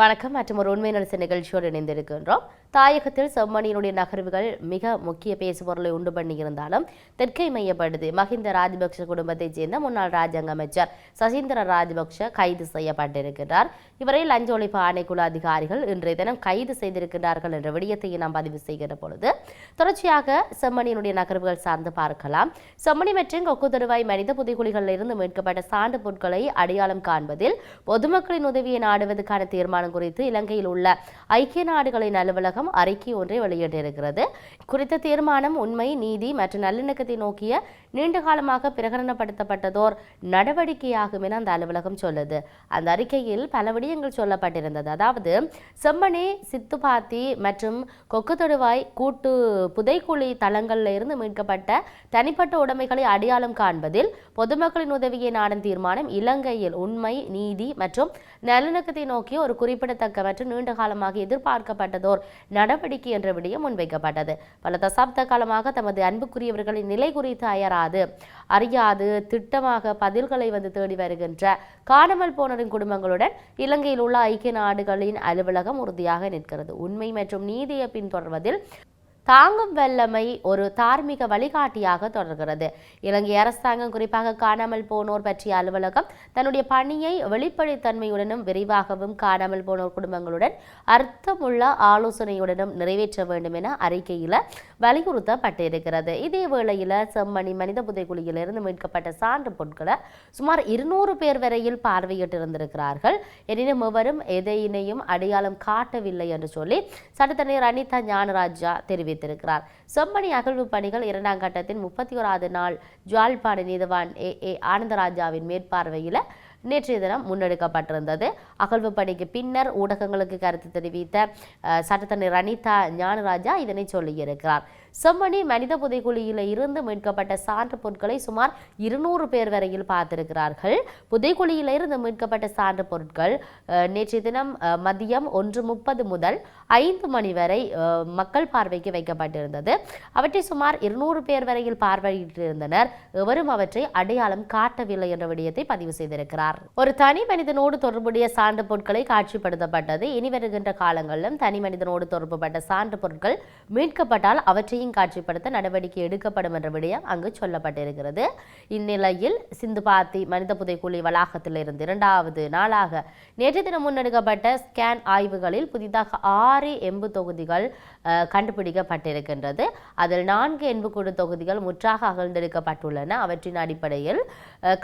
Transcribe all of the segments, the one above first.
வணக்கம் மற்றும் ஒரு உண்மை நலச நிகழ்ச்சியோடு இணைந்திருக்கின்றோம். தாயகத்தில் செம்மணியினுடைய நகர்வுகள் மிக முக்கிய பேசுபொருளை உண்டு பண்ணியிருந்தாலும் தெற்கை மையப்படுது மஹிந்த ராஜபக்ஷ குடும்பத்தைச் சேர்ந்த முன்னாள் ராஜாங்க அமைச்சர் சசீந்திர ராஜபக்ஷ கைது செய்யப்பட்டிருக்கிறார். இவரை லஞ்ச ஒழிப்பு ஆணைக்குழு அதிகாரிகள் இன்றைய தினம் கைது செய்திருக்கிறார்கள் என்ற விடயத்தை நாம் பதிவு செய்கிற பொழுது தொடர்ச்சியாக செம்மணியினுடைய நகர்வுகள் சார்ந்து பார்க்கலாம். செம்மணி மற்றும் கொக்கு தருவாய் மனித புதைகுழிகளில் இருந்து மீட்கப்பட்ட சான்று பொருட்களை அடையாளம் காண்பதில் பொதுமக்களின் உதவியை நாடுவதற்கான தீர்மானம் விவகாரம் குறித்து இலங்கையில் உள்ள ஐக்கிய நாடுகளின் அலுவலகம் அறிக்கை ஒன்றை வெளியிட்டிருக்கிறது. குறித்த தீர்மானம் உண்மை நீதி மற்றும் நல்லிணக்கத்தை நோக்கிய நீண்டகாலமாக பிரகடனப்படுத்தப்பட்டதோர் நடவடிக்கையாகும் என அந்த அலுவலகம் சொல்லுது. அந்த அறிக்கையில் பல விடயங்கள் சொல்லப்பட்டிருந்தது. அதாவது செம்மணி சித்துப்பாத்தி மற்றும் கொக்கு தொடுவாய் கூட்டு புதைக்குழி தளங்களில் இருந்து மீட்கப்பட்ட தனிப்பட்ட உடைமைகளை அடையாளம் காண்பதில் பொதுமக்களின் உதவியை நாடும் தீர்மானம் இலங்கையில் உண்மை நீதி மற்றும் நல்லிணக்கத்தை நோக்கிய ஒரு குறி குறிப்பிடத்தக்க மற்றும் நீண்ட காலமாக எதிர்பார்க்கப்பட்டதோர் நடவடிக்கை என்ற விடயம் முன்வைக்கப்பட்டது. பல தசாப்த காலமாக தமது அன்புக்குரியவர்களின் நிலை குறித்து அயராது அறியாது திட்டமாக பதில்களை வந்து தேடி வருகின்ற காணாமல் போனரின் குடும்பங்களுடன் இலங்கையில் உள்ள ஐக்கிய நாடுகளின் அலுவலகம் உறுதியாக நிற்கிறது. உண்மை மற்றும் நீதியை பின்தொடர்வதில் தாங்கும் வல்லமை ஒரு தார்மீக வழிகாட்டியாக தொடர்கிறது. இலங்கை அரசாங்கம் குறிப்பாக காணாமல் போனோர் பற்றிய அலுவலகம் தன்னுடைய பணியை வெளிப்படைத்தன்மையுடனும் விரைவாகவும் காணாமல் போனோர் குடும்பங்களுடன் அர்த்தமுள்ள ஆலோசனையுடனும் நிறைவேற்ற வேண்டும் என அறிக்கையில் வலியுறுத்தப்பட்டிருக்கிறது. இதே வேளையில் செம்மணி மனித புதைக்குழியிலிருந்து மீட்கப்பட்ட சான்று பொருட்களை சுமார் இருநூறு பேர் வரையில் பார்வையிட்டிருந்திருக்கிறார்கள். எனினும் எவரும் எதையினையும் அடையாளம் காட்டவில்லை என்று சொல்லி சட்டத்தனையர் அனிதா ஞானராஜா தெரிவித்திருக்கிறார் செம்மணி அகழ்வு பணிகள் இரண்டாம் கட்டத்தின் முப்பத்தி ஓராவது நாள் ஜுவால்பாடு நீதவான் ஏ. ஏ. ஆனந்தராஜாவின் மேற்பார்வையில் நேற்றைய தினம் முன்னெடுக்கப்பட்டிருந்தது. அகழ்வு பணிக்கு பின்னர் ஊடகங்களுக்கு கருத்து தெரிவித்த அஹ், ரணிதா ஞானராஜா இதனை சொல்லியிருக்கிறார். செம்மணி மனித புதைக்குழியில் இருந்து மீட்கப்பட்ட சான்று பொருட்களை சுமார் இருநூறு பேர் வரையில் பார்த்திருக்கிறார்கள். புதைக்குழியில் இருந்து மீட்கப்பட்ட சான்று பொருட்கள் நேற்று நேற்றைய தினம் மதியம் ஒன்று முப்பது முதல் ஐந்து மணி வரை மக்கள் பார்வைக்கு வைக்கப்பட்டிருந்தது. அவற்றை சுமார் இருநூறு பேர் வரையில் பார்வையிட்டிருந்தனர். எவரும் அவற்றை அடையாளம் காட்டவில்லை என்ற விடயத்தை பதிவு செய்திருக்கிறார். ஒரு தனி மனிதனோடு தொடர்புடைய சான்று பொருட்களை காட்சிப்படுத்தப்பட்டது. இனி வருகின்ற காலங்களிலும் தனி மனிதனோடு தொடர்புபட்ட சான்று பொருட்கள் மீட்கப்பட்டால் அவற்றையும் காட்சிப்படுத்த நடவடிக்கை எடுக்கப்படும் என்ற விடயம் அங்கு சொல்லப்பட்டிருக்கிறது. இந்நிலையில் சிந்துபாத்தி மனித புதைக்குழி வளாகத்திலிருந்து இரண்டாவது நாளாக நேற்று தினம் முன்னெடுக்கப்பட்ட ஸ்கேன் ஆய்வுகளில் புதிதாக ஆறு எம்பு தொகுதிகள் கண்டுபிடிக்கப்பட்டிருக்கின்றது. அதில் நான்கு எண்புக்கூடு தொகுதிகள் முற்றாக அகழ்ந்தெடுக்கப்பட்டுள்ளன. அவற்றின் அடிப்படையில்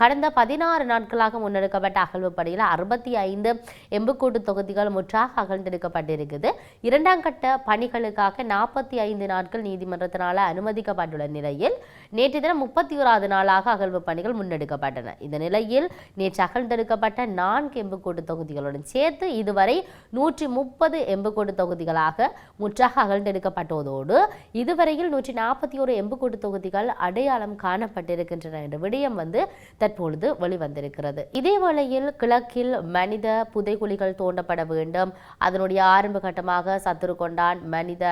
கடந்த பதினாறு நாட்களாக முன்னெடுக்கப்பட்ட அகழ்வு பணியில் அறுபத்தி ஐந்து எம்புக்கூடு தொகுதிகள் முற்றாக அகழ்ந்தெடுக்கப்பட்டிருக்குது. இரண்டாம் கட்ட பணிகளுக்காக நாற்பத்தி ஐந்து நாட்கள் நீதிமன்றத்தினால் அனுமதிக்கப்பட்டுள்ள நிலையில் நேற்று தினம் முப்பத்தி ஓராவது நாளாக அகழ்வு பணிகள் முன்னெடுக்கப்பட்டன. இந்த நிலையில் நேற்று அகழ்ந்தெடுக்கப்பட்ட நான்கு எம்புக்கூடு தொகுதிகளுடன் சேர்த்து இதுவரை நூற்றி முப்பது எம்புக்கூடு தொகுதிகளாக முற்றாக அகழ்ந்தெடுக்கப்பட்டதோடு இதுவரையில் நூற்றி நாற்பத்தி ஒரு எம்புக்கூடு தொகுதிகள் அடையாளம் காணப்பட்டிருக்கின்றன என்ற விடயம் வந்து தற்பொழுது வெளிவந்திருக்கிறது. இதே வேளையில் கிழக்கில் மனித புதைக்குழிகள் தோண்டப்பட வேண்டும். அதனுடைய ஆரம்ப கட்டமாக சத்துரு கொண்டான் மனித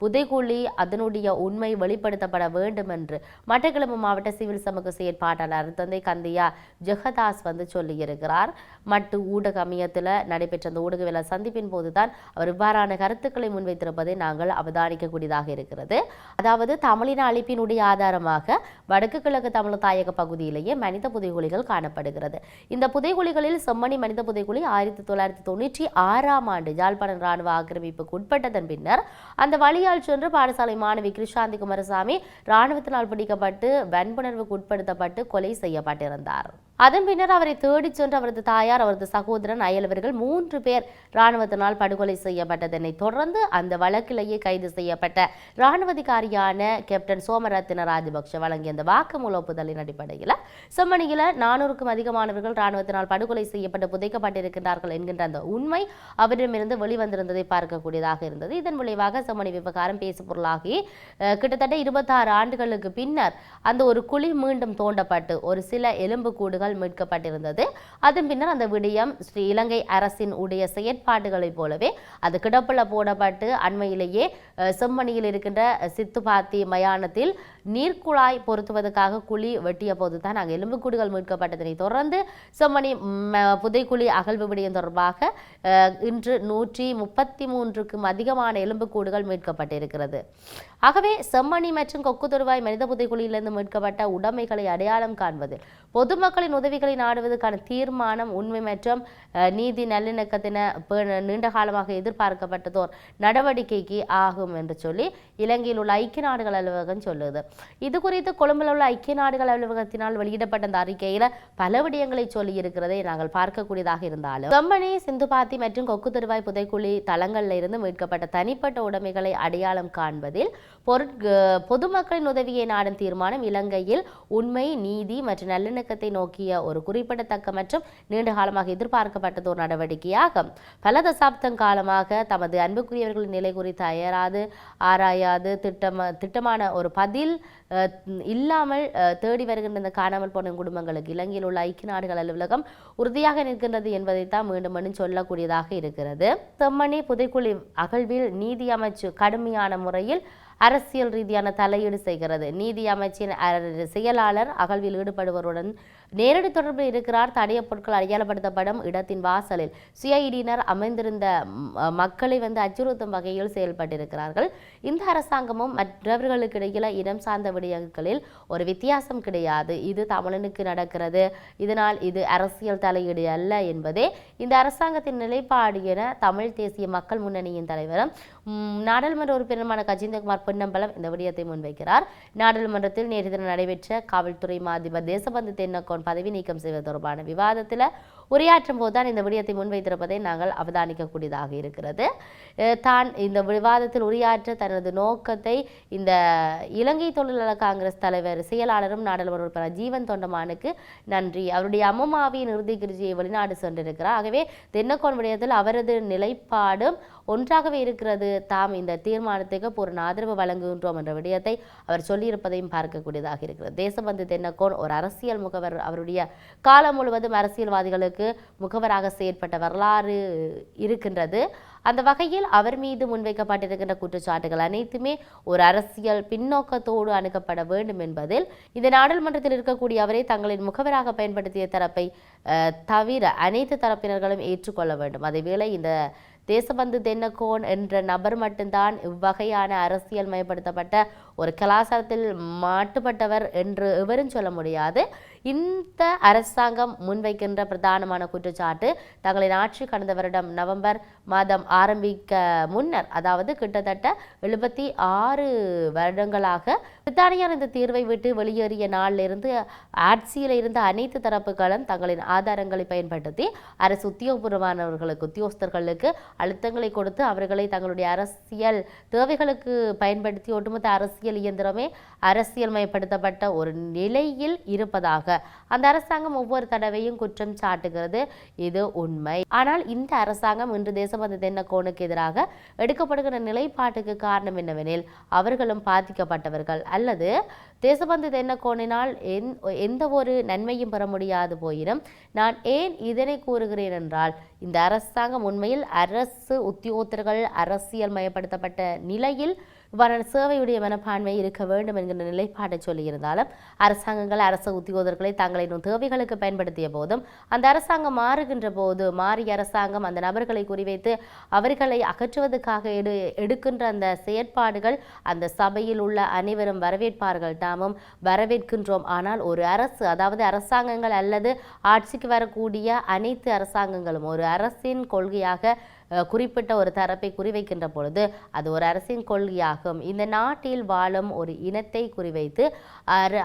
புதைக்குழி அதனுடைய கூடிய உண்மை வெளிப்படுத்தப்பட வேண்டும் என்று மட்டக்களப்பு மாவட்ட சிவில் சமூக செயற்பாட்டாளர் தந்தை கந்தியா ஜெகதாஸ் வந்து சொல்லியிருக்கிறார். மட்டு ஊடக அமையத்தில் நடைபெற்ற அந்த ஊடகவியல சந்திப்பின் போதுதான் அவர் இவ்வாறான கருத்துக்களை முன்வைத்திருப்பதை நாங்கள் அவதானிக்கக்கூடியதாக இருக்கிறது. அதாவது தமிழின அழிப்பினுடைய ஆதாரமாக வடக்கு கிழக்கு தமிழ் தாயக பகுதியிலேயே மனித புதைகுழிகள் காணப்படுகிறது. இந்த புதைகுழிகளில் செம்மணி மனித புதைகுழி ஆயிரத்தி தொள்ளாயிரத்தி தொண்ணூற்றி ஆறாம் ஆண்டு யாழ்ப்பாணம் ராணுவ ஆக்கிரமிப்புக்கு உட்பட்டதன் பின்னர் அந்த வழியால் சென்று பாடசாலை மாணவி கிருஷாந்தி குமாரசாமி ராணுவத்தினால் பிடிக்கப்பட்டு வன்புணர்வுக்கு உட்படுத்தப்பட்டு கொலை செய்யப்பட்டிருந்தார். அதன் பின்னர் அவரை தேடிச் சென்ற அவரது தாயார் அவரது சகோதரன் அயலவர்கள் மூன்று பேர் இராணுவத்தினால் படுகொலை செய்யப்பட்டதனை தொடர்ந்து அந்த வழக்கிலேயே கைது செய்யப்பட்ட இராணுவதிகாரியான கேப்டன் சோமரத்தின ராஜபக்ஷ வழங்கிய அந்த வாக்குமூல ஒப்புதலின் அடிப்படையில் செம்மணியில் நானூறுக்கும் அதிகமானவர்கள் இராணுவத்தினால் படுகொலை செய்யப்பட்டு புதைக்கப்பட்டிருக்கின்றார்கள் என்கின்ற அந்த உண்மை அவரிடமிருந்து வெளிவந்திருந்ததை பார்க்கக்கூடியதாக இருந்தது. இதன் விளைவாக செம்மணி விவகாரம் பேசு பொருளாகி கிட்டத்தட்ட இருபத்தாறு ஆண்டுகளுக்கு பின்னர் அந்த ஒரு குழி மீண்டும் தோண்டப்பட்டு ஒரு சில எலும்பு கூடுகள் விடயங்கள் மீட்கப்பட்டிருந்தது. அதன் பின்னர் அந்த விடயம் ஸ்ரீ இலங்கை அரசின் உடைய செயற்பாடுகளைப் போலவே அது கிடப்பில் போடப்பட்டு அண்மையிலேயே செம்மணியில் இருக்கின்ற சித்துபாத்தி மயானத்தில் நீர்க்குழாய் பொருத்துவதற்காக குழி வெட்டிய போது தான் அங்கே எலும்புக்கூடுகள் மீட்கப்பட்டதனை தொடர்ந்து செம்மணி புதைக்குழி அகழ்வு விடயம் தொடர்பாக இன்று நூற்றி முப்பத்தி மூன்றுக்கும் அதிகமான எலும்புக்கூடுகள் மீட்கப்பட்டிருக்கிறது. ஆகவே செம்மணி மற்றும் கொக்கு தொடுவாய் மனித புதைக்குழியிலிருந்து மீட்கப்பட்ட உடைமைகளை அடையாளம் காண்பதில் பொதுமக்களின் உதவிகளை நாடுவதற்கான தீர்மானம் உண்மை மற்றும் நீதி நல்லிணக்கத்தின நீண்ட காலமாக எதிர்பார்க்கப்பட்டதோர் நடவடிக்கைக்கு ஆகும் என்று சொல்லி இலங்கையில் உள்ள ஐக்கிய நாடுகள் அலுவலகம் சொல்லுது. இது குறித்து கொழும்பில் உள்ள ஐக்கிய நாடுகள் அலுவலகத்தினால் வெளியிடப்பட்ட அந்த அறிக்கையில பல விடயங்களை சொல்லி இருக்கிறதை நாங்கள் பார்க்கக்கூடியதாக இருந்தாலும் கம்பனி சிந்துபாத்தி மற்றும் கொக்கு தருவாய் புதைக்குழி தளங்கள்ல இருந்து மீட்கப்பட்ட தனிப்பட்ட உடைமைகளை அடையாளம் காண்பதில் பொருட் பொதுமக்களின் உதவியை நாடும் தீர்மானம் இலங்கையில் உண்மை நீதி மற்றும் நல்லிணக்கத்தை நோக்கிய ஒரு குறிப்பிடத்தக்க மற்றும் நீண்ட காலமாக எதிர்பார்க்கப்பட்டது ஒரு நடவடிக்கையாகும். பல தசாப்தம் காலமாக தமது அன்புக்குரியவர்களின் நிலை குறித்து அயராது ஆராயாது திட்டம திட்டமான ஒரு பதில் இல்லாமல் தேடி வருகின்ற இந்த காணாமல் போன குடும்பங்களுக்கு இலங்கையில் உள்ள ஐக்கிய நாடுகள் அலுவலகம் உறுதியாக நிற்கின்றது என்பதைத்தான் மீண்டும் மீண்டும் சொல்லக்கூடியதாக இருக்கிறது. செம்மணி புதைக்குழி அகழ்வில் நீதி அமைச்சு கடுமையான முறையில் அரசியல் ரீதியான தலையீடு செய்கிறது. நீதி அமைச்சின் செயலாளர் அகழ்வில் ஈடுபடுவருடன் நேரடி தொடர்பில் இருக்கிறார். தடைய பொருட்கள் அடையாளப்படுத்தப்படும் இடத்தின் வாசலில் சிஐடியினர் அமைந்திருந்த மக்களை வந்து அச்சுறுத்தும் வகையில் செயல்பட்டிருக்கிறார்கள். இந்த அரசாங்கமும் மற்றவர்களுக்கு இடையில இனம் சார்ந்த விடயங்களில் ஒரு வித்தியாசம் கிடையாது. இது தமிழனுக்கு நடக்கிறது. இதனால் இது அரசியல் தலையீடு அல்ல என்பதே இந்த அரசாங்கத்தின் நிலைப்பாடு என தமிழ் தேசிய மக்கள் முன்னணியின் தலைவரும் நாடாளுமன்ற உறுப்பினருமான கஜேந்திரகுமார் பொன்னம்பலம் இந்த விடயத்தை முன்வைக்கிறார். நாடாளுமன்றத்தில் நேற்று தினம் நடைபெற்ற காவல்துறை மாதிபர் தேசபந்து தென்னக்கோன் பதவி நீக்கம் செய்வது தொடர்பான விவாதத்தில் உரையாற்றும் போதுதான் இந்த விடயத்தை முன்வைத்திருப்பதை நாங்கள் அவதானிக்கக்கூடியதாக இருக்கிறது. தான் இந்த விவாதத்தில் உரையாற்ற தனது நோக்கத்தை இந்த இலங்கை தொழிலாளர் காங்கிரஸ் தலைவர் செயலாளரும் நாடாளுமன்ற உறுப்பினர் ஜீவன் தொண்டமானுக்கு நன்றி. அவருடைய அம்மாவின் இறுதி கிருஜியை வெளிநாடு சென்றிருக்கிறார். ஆகவே தென்னக்கோன் விடயத்தில் அவரது நிலைப்பாடும் ஒன்றாகவே இருக்கிறது. தாம் இந்த தீர்மானத்துக்கு பூரண ஆதரவு வழங்குகின்றோம் என்ற விடயத்தை அவர் சொல்லியிருப்பதையும் பார்க்கக்கூடியதாக இருக்கிறது. தேசபந்து தென்னக்கோன் ஒரு அரசியல் முகவர் அவருடைய காலம் முழுவதும் அரசியல்வாதிகளுக்கு முகவராக செயற்பட்ட வரலாறு இருக்கின்றது. அந்த வகையில் அவர் மீது முன்வைக்கப்பட்டிருக்கின்ற குற்றச்சாட்டுகள் அனைத்துமே ஒரு அரசியல் பின்னோக்கத்தோடு அணுகப்பட வேண்டும் என்பதில் இந்த நாடாளுமன்றத்தில் இருக்கக்கூடிய அவரை தங்களின் முகவராக பயன்படுத்திய தரப்பை தவிர அனைத்து தரப்பினர்களும் ஏற்றுக்கொள்ள வேண்டும். அதேவேளை இந்த தேசபந்து தென்னகோன் என்ற நபர் மட்டும்தான் இவ்வகையான அரசியல் மயப்படுத்தப்பட்ட ஒரு கலாச்சாரத்தில் மாட்டுப்பட்டவர் என்று எவரும் சொல்ல முடியாது. இந்த அரசாங்கம் முன்வைக்கின்ற பிரதானமான குற்றச்சாட்டு தங்களின் ஆட்சி கடந்த வருடம் நவம்பர் மாதம் ஆரம்பிக்க முன்னர் அதாவது கிட்டத்தட்ட எழுபத்தி ஆறு வருடங்களாக பிரித்தானியார் இந்த தீர்வை விட்டு வெளியேறிய நாளிலிருந்து ஆட்சியில் இருந்த அனைத்து தரப்புகளும் தங்களின் ஆதாரங்களை பயன்படுத்தி அரசு உத்தியோகபூர்வமானவர்களுக்கு உத்தியோகஸ்தர்களுக்கு அழுத்தங்களை கொடுத்து அவர்களை தங்களுடைய அரசியல் தேவைகளுக்கு பயன்படுத்தி ஒட்டுமொத்த அரசியல் இயந்திரமே அரசியல் மயப்படுத்தப்பட்ட ஒரு நிலையில் இருப்பதாக அந்த அரசாங்கம் ஒவ்வொரு தடவையும் குற்றம் சாட்டுகிறது. இது உண்மை. ஆனால் இந்த அரசாங்கம் இன்று தேசபந்து தென்னக்கோனுக்கு எதிராக எடுக்கப்படுகிற நிலைப்பாட்டுக்கு காரணம் என்னவெனில் அவர்களும் பாதிக்கப்பட்டவர்கள். அல்லது தேசபந்து தென்னக்கோனினால் எந் எந்த ஒரு நன்மையும் பெற முடியாது போயினும் நான் ஏன் இதனை கூறுகிறேன் என்றால் இந்த அரசாங்கம் உண்மையில் அரசு உத்தியோகத்தர்கள் அரசியல் மயப்படுத்தப்பட்ட நிலையில் இவ்வாறான சேவையுடைய மனப்பான்மை இருக்க வேண்டும் என்கின்ற நிலைப்பாட்டை சொல்லியிருந்தாலும் அரசாங்கங்கள் அரசு உத்தியோகர்களை தங்களின் தேவைகளுக்கு பயன்படுத்திய போதும் அந்த அரசாங்கம் மாறுகின்ற போது மாறிய அரசாங்கம் அந்த நபர்களை குறிவைத்து அவர்களை அகற்றுவதற்காக எடு எடுக்கின்ற அந்த செயற்பாடுகள் அந்த சபையில் உள்ள அனைவரும் வரவேற்பார்கள் தாமும் வரவேற்கின்றோம். ஆனால் ஒரு அரசு அதாவது அரசாங்கங்கள் அல்லது ஆட்சிக்கு வரக்கூடிய அனைத்து அரசாங்கங்களும் ஒரு அரசின் கொள்கையாக குறிப்பிட்ட ஒரு தரப்பை குறிவைக்கின்ற பொழுது அது ஒரு அரசின் கொள்கையாகும். இந்த நாட்டில் வாழும் ஒரு இனத்தை குறிவைத்து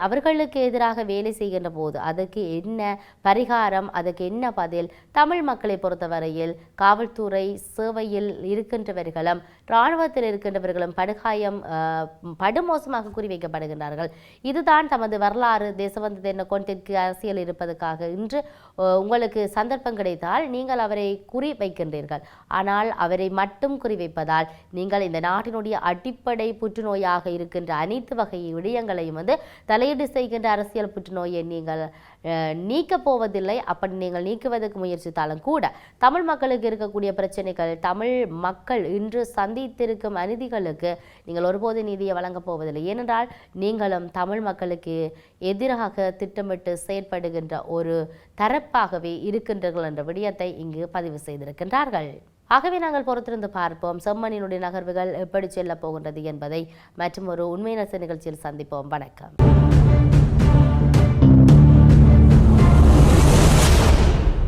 அவர்களுக்கு எதிராக வேலை செய்கின்ற போது அதுக்கு என்ன பரிகாரம் அதுக்கு என்ன பதில்? தமிழ் மக்களை பொறுத்தவரையில் காவல்துறை சேவையில் இருக்கின்றவர்களும் இராணுவத்தில் இருக்கின்றவர்களும் படுகாயம் அஹ், படுமோசமாக குறிவைக்கப்படுகின்றார்கள். இதுதான் தமது வரலாறு. தேசபந்து என்ன கொண்டிற்கு அரசியல் இருப்பதற்காக இன்று உங்களுக்கு சந்தர்ப்பம் கிடைத்தால் நீங்கள் அவரை குறி வைக்கின்றீர்கள் ஆனால் அவரை மட்டும் குறிவைப்பதால் நீங்கள் இந்த நாட்டினுடைய அடிப்படை புற்றுநோயாக இருக்கின்ற அனைத்து வகை விடயங்களையும் வந்து தலையீடு செய்கின்ற அரசியல் புற்றுநோயை நீங்கள் நீக்கப் போவதில்லை. அப்படி நீங்கள் நீக்குவதற்கு முயற்சித்தாலும் கூட தமிழ் மக்களுக்கு இருக்கக்கூடிய பிரச்சனைகள் தமிழ் மக்கள் இன்று சந்தித்திருக்கும் அநீதிகளுக்கு நீங்கள் ஒருபோது நீதியை வழங்கப் போவதில்லை. ஏனென்றால் நீங்களும் தமிழ் மக்களுக்கு எதிராக திட்டமிட்டு செயற்படுகின்ற ஒரு தரப்பாகவே இருக்கின்றீர்கள் என்ற விடயத்தை இங்கு பதிவு செய்திருக்கின்றார்கள். ஆகவே நாங்கள் பொறுத்திருந்து பார்ப்போம். செம்மணியினுடைய நகர்வுகள் எப்படி செல்லப் போகின்றது என்பதை. மற்றும் ஒரு உண்மை நச நிகழ்ச்சியில் சந்திப்போம். வணக்கம்.